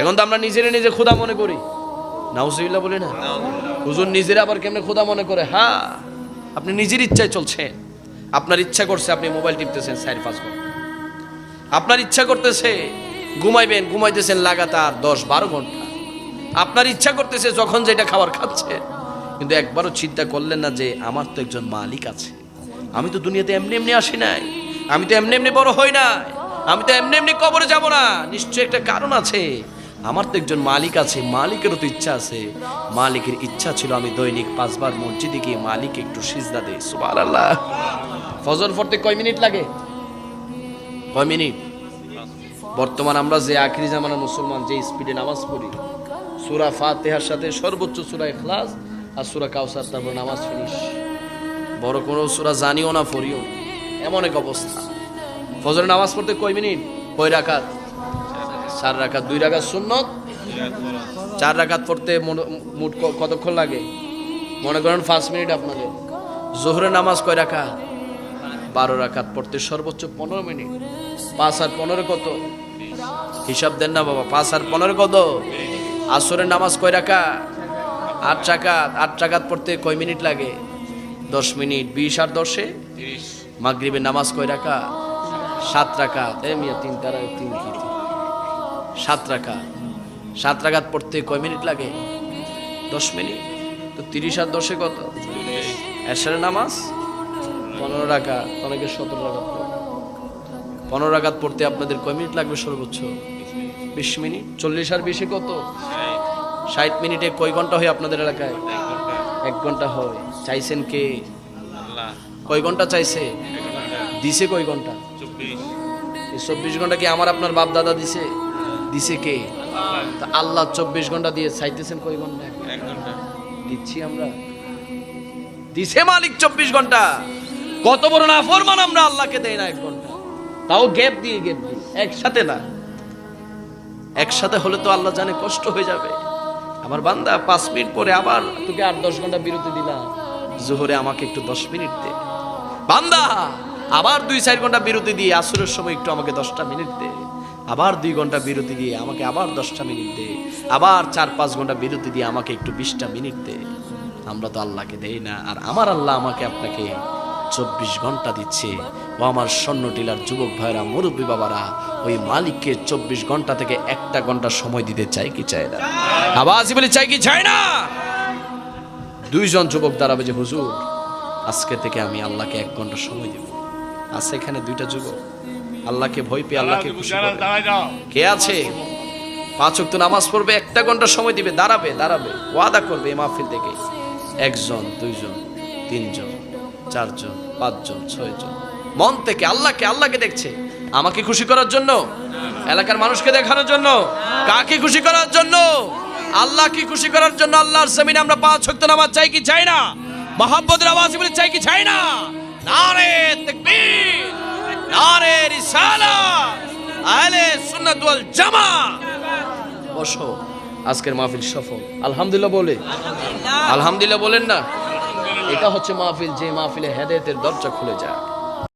এখন তো আমরা নিজেরা নিজে খোদা মনে করি। নাউসিবিল্লাহ বলি না? হুজুর নিজেরা আবার কেমনে খোদা মনে করে? হ্যাঁ আপনি নিজের ইচ্ছায় চলছেন আপনার ইচ্ছা করছে আপনি মোবাইল টিপতেছেন সাইড পাঁচ ঘণ্টা। আপনার ইচ্ছা করতেছে ঘুমাইবেন, ঘুমাইতেছেন লাগাতার দশ বারো ঘণ্টা। আপনার ইচ্ছা করতেছে যখন যেটা খাবার খাচ্ছে। কিন্তু একবারও চিন্তা করলেন না যে আমার তো একজন মালিক আছে। আমি তো দুনিয়াতে এমনি এমনি আসি নাই। আমি তো এমনি এমনি বড় হই নাই। আমি তো এমনি এমনি কবরে যাব না। নিশ্চয়ই একটা কারণ আছে। আমার তো একজন মালিক আছে, মালিকেরও তো ইচ্ছা আছে। মালিকের ইচ্ছা ছিল আমি দৈনিক পাঁচবার মসজিদে গিয়ে মালিক একটু সিজদা দেই। সুবহানাল্লাহ। ফজর পড়তে কয় মিনিট লাগে? কয় মিনিট? বর্তমান আমরা যে আখিরি জামানার মুসলমান, যে স্পিডে নামাজ পড়ি, সুরা ফাতেহার সাথে সর্বোচ্চ সুরা ইখলাস আর সুরা কাউসার তারপর নামাজ ফিনিশ। বড় কোনো সুরা জানিও না, পড়িও। এমন এক অবস্থা। ফজরের নামাজ পড়তে কয় মিনিট? কয় রাকাত? চার রাখাত দুই রাকাত সুন্নত, চার রাকাত পড়তে মোট- কতক্ষণ লাগে? মনে করেন পাঁচ মিনিট আপনাদের জোহরের নামাজ কয় রাখা বারো রাকাত পড়তে সর্বোচ্চ পনেরো মিনিট। পাঁচ আর পনেরো কত? হিসাব দেন না বাবা, পাঁচ আর পনেরো কত? আসরের নামাজ কয় রাখা আট টাকাত আট টাকাত পড়তে কয় মিনিট লাগে? দশ মিনিট, বিশ আর দশে? মাগরিবের নামাজ কয় রাখা সাত রাকাত। এ মিয়া, তিন তারা তিন কি? সাত রাকাত সাত রাকাত পড়তে কয় মিনিট লাগে? দশ মিনিট? তো তিরিশ আর দশে কত? এসারের নামাজ? পনেরো রাকাত অনেকে সতেরো পড়ে। পনেরো রাকাত পড়তে আপনাদের কয় মিনিট লাগবে সর্বোচ্চ? বিশ মিনিট। চল্লিশ আর বিশে কত? ষাট মিনিটে কয় ঘণ্টা হয় আপনাদের এলাকায়? এক ঘণ্টা হয়। চাইছেন কে? কয় ঘণ্টা চাইছে? দিছে কয় ঘণ্টা? এই চব্বিশ ঘণ্টা কি আমার আপনার বাপ দাদা দিছে? দিছে কে? তা আল্লাহ চব্বিশ ঘণ্টা দিয়ে চাইতেছেন কয় ঘণ্টা। দিচ্ছি আমরা। দিছে মালিক চব্বিশ ঘণ্টা। কত বড় না ফরমান আমরা আল্লাহকে দেই না এক ঘণ্টা। তাও গ্যাপ দিয়ে গ্যাপ দিয়ে। একসাথে না। একসাথে হলে তো আল্লাহ জানে কষ্ট হয়ে যাবে। আমার বান্দা পাঁচ মিনিট পরে আবার তোকে আট দশ ঘণ্টা বিরতি দিলাম। জোহরে আমাকে একটু দশ মিনিট দে। বান্দা আবার দুই চার ঘণ্টা বিরতি দিয়ে আসরের সময় একটু আমাকে দশটা মিনিট দে। আবার দুই ঘণ্টা বিরতি দিয়ে আমাকে আবার দশটা মিনিট দে। আবার চার, পাঁচ ঘণ্টা বিরতি দিয়ে আমাকে একটু বিশটা মিনিট দে। আমরা তো আল্লাহকে দেই না, আর আমার আল্লাহ আমাকে আপনাকে চব্বিশ ঘণ্টা দিচ্ছে। ও আমার স্বর্ণ টিলার যুবক ভাইরা, মুরব্বী বাবারা, ওই মালিককে চব্বিশ ঘণ্টা থেকে একটা ঘণ্টা সময় দিতে চাই কি চায় না? আবার বলে চাই কি চায় না? দুইজন যুবক দাঁড়াবে যে, হুজুর, আজকে থেকে আমি আল্লাহকে এক ঘণ্টা সময় দেব। আছে এখানে দুইটা যুবক। আল্লাহকে ভয় পেয়ে আল্লাহকে খুশি করবে। কে আছে? পাঁচ ওয়াক্ত নামাজ পড়বে একটা ঘণ্টা সময় দিবে দাঁড়াবে দাঁড়াবে ওয়াদা করবে এই মাহফিল থেকে। একজন দুইজন তিনজন চারজন পাঁচজন ছয়জন। মন থেকে আল্লাহকে আল্লাহকে দেখছে। আমাকে খুশি করার জন্য? এলাকার মানুষকে দেখানোর জন্য? কাকে খুশি করার জন্য? আল্লাহ কি খুশি করার জন্য আল্লাহর জমিনে আমরা পাঁচ ওয়াক্ত নামাজ চাই কি চাই না? মহাব্বতের আওয়াজ বলে চাই কি চাই না? নারে তাকবীর নারে রিসালাত আহলে জামাত বসো, আজকের মাহফিল সফল। আলহামদুলিল্লাহ বলে। আলহামদুলিল্লাহ বলেন না। এটা হচ্ছে মাহফিল, যে মাহফিলে হেদায়েতের দরজা খুলে যায়।